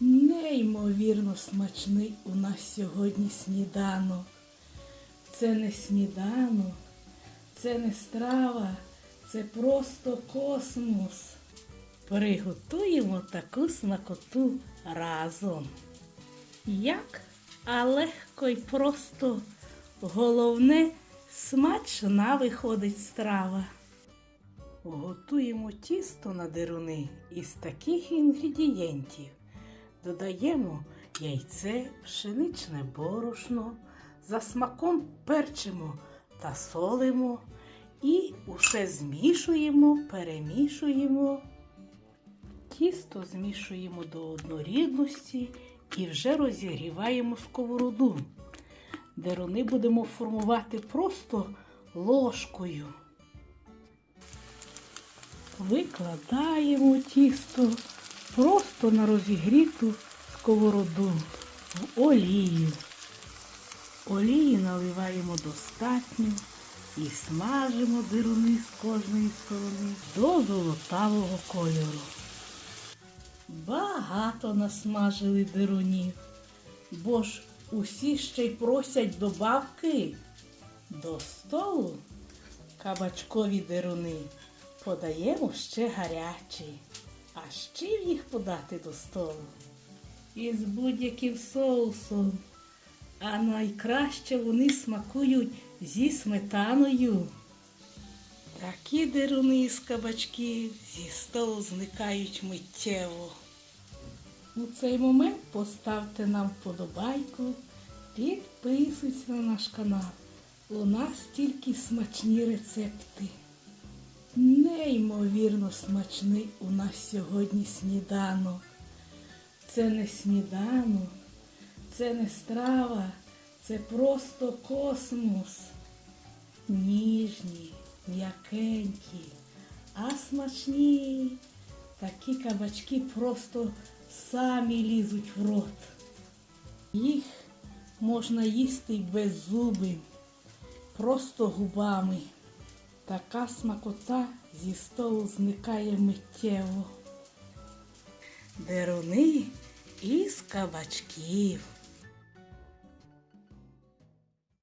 Неймовірно смачний у нас сьогодні сніданок. Це не сніданок, це не страва, це просто космос. Приготуємо таку смакоту разом. Як? А легко й просто. Головне, смачна виходить страва. Готуємо тісто на деруни із таких інгредієнтів. Додаємо яйце, пшеничне борошно, за смаком перчимо та солимо і усе змішуємо, перемішуємо. Тісто змішуємо до однорідності і вже розігріваємо сковороду. Деруни будемо формувати просто ложкою. Викладаємо тісто просто на розігріту сковороду в олію. Олії наливаємо достатньо і смажимо дируни з кожної сторони до золотавого кольору. Багато насмажили дирунів, бо ж усі ще й просять добавки. До столу кабачкові дируни подаємо ще гарячі. А з чим їх подати до столу? Із будь-яким соусом. А найкраще вони смакують зі сметаною. Такі деруни з кабачків зі столу зникають миттєво. У цей момент поставте нам вподобайку, підписуйтесь на наш канал. У нас тільки смачні рецепти. Неймовірно смачний у нас сьогодні сніданок. Це не сніданок, це не страва, це просто космос. Ніжні, м'якенькі, а смачні. Такі кабачки просто самі лізуть в рот. Їх можна їсти без зуби, просто губами. Така смакота зі столу зникає миттєво. Деруни із кабачків.